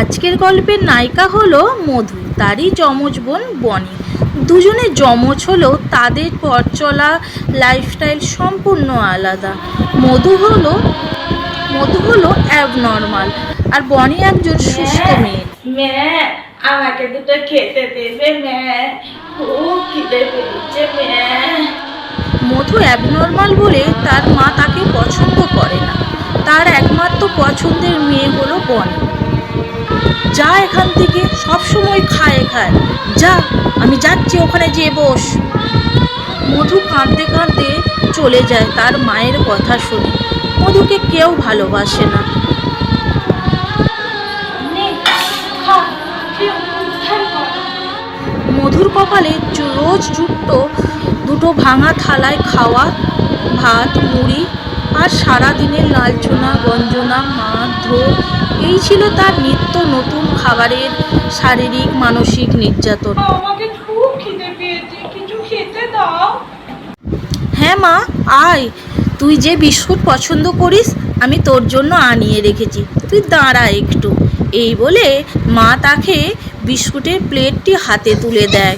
আজকের গল্পের নায়িকা হলো মধু তারই যমজ বোন বনি। দুজনে যমজ হলেও তাদের পথ চলা লাইফস্টাইল সম্পূর্ণ আলাদা। মধু হলো মধু হলো অ্যাবনর্মাল আর বনি একজন সুস্থ মেয়ে। ম্যা আমাকে দুটো খেতে দেবে ম্যা খুব খিদে পেয়েছে ম্যা মধু অ্যাবনর্মাল বলে তার মা তাকে পছন্দ করে না। তার একমাত্র পছন্দের মেয়ে হলো বনি। যা এখান থেকে সব সময় খায় খায়। যা, আমি যাচ্ছি ওখানে যেয়ে বস। মধু কাঁদতে কাঁদতে চলে যায় তার মায়ের কথা শুনে। মধুকে কেউ ভালোবাসে না। মধুর কপালে রোজ জুটতো দুটো ভাঙা থালায় খাওয়া, ভাত, মুড়ি আর সারাদিনের লালচনা, গঞ্জনা মারধর এই ছিল তার নিত্য নতুন খাবারের শারীরিক মানসিক নির্যাতন। হ্যাঁ মা আয়। তুই যে বিস্কুট পছন্দ করিস আমি তোর জন্য আনিয়ে রেখেছি। তুই দাঁড়া একটু। এই বলে মা তাকে বিস্কুটের প্লেটটি হাতে তুলে দেয়।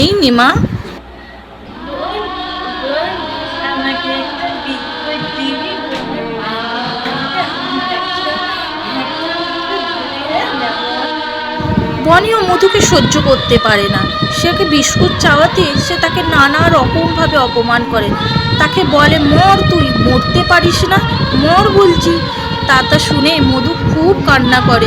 এই নিমা বনিও মধুকে সহ্য করতে পারে না। সেকে বিস্কুট চাওয়াতে সে তাকে নানা রকমভাবে অপমান করে। তাকে বলে, মর তুই, মরতে পারিস না। মর বলছি। তা তা শুনে মধু খুব কান্না করে।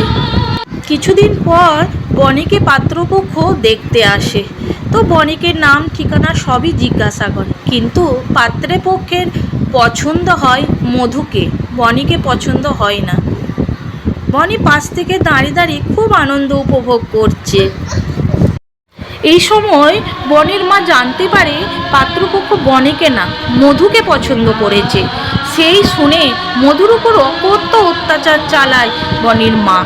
কিছুদিন পর বনিকে পাত্রপক্ষ দেখতে আসে। তো বনিকে নাম, ঠিকানা সবই জিজ্ঞাসা করে। কিন্তু পাত্রপক্ষের পছন্দ হয় মধুকে। বনিকে পছন্দ হয় না। বনি পাশ থেকে দাঁড়িয়ে দাঁড়িয়ে খুব আনন্দ উপভোগ করছে। এই সময় বনের মা জানতে পারে পাত্রপক্ষ বনেকে না মধুকে পছন্দ করেছে। সেই শুনে মধুর উপর অকথ্য অত্যাচার চালায় বনের মা।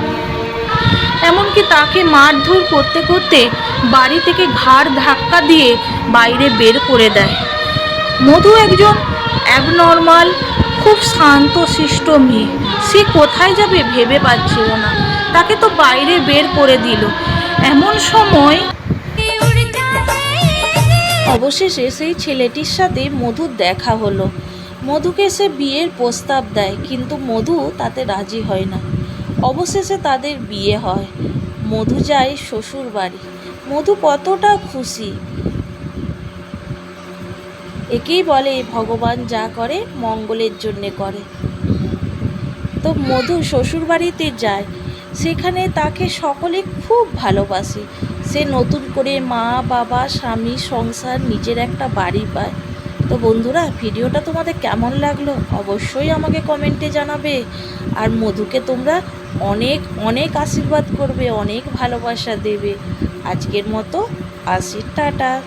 এমনকি তাকে মারধর করতে করতে বাড়ি থেকে ঘাড় ধাক্কা দিয়ে বাইরে বের করে দেয়। মধু একজন অ্যাবনর্মাল খুব শান্ত, শিষ্ট মেয়ে। সে কোথায় যাবে ভেবে পাচ্ছিল না। তাকে তো বাইরে বের করে দিল। এমন সময় অবশেষে সেই ছেলেটির সাথে মধুর দেখা হলো। মধুকে সে বিয়ের প্রস্তাব দেয়, কিন্তু মধু তাতে রাজি হয় না। অবশেষে তাদের বিয়ে হয়। মধু যায় শ্বশুর বাড়ি মধু কতটা খুশি। একেই বলে ভগবান যা করে, মঙ্গলের জন্যে করে। তো মধু শ্বশুর বাড়িতে যায়, সেখানে তাকে সকলে খুব ভালোবাসে। সে নতুন করে মা, বাবা, স্বামী, সংসার, নিজের একটা বাড়ি পায়। তো বন্ধুরা, ভিডিওটা তোমাদের কেমন লাগল? অবশ্যই আমাকে কমেন্টে জানাবে। আর মধুকে তোমরা অনেক অনেক আশীর্বাদ করবে, অনেক ভালোবাসা দেবে। আজকের মতো আসি, টাটা।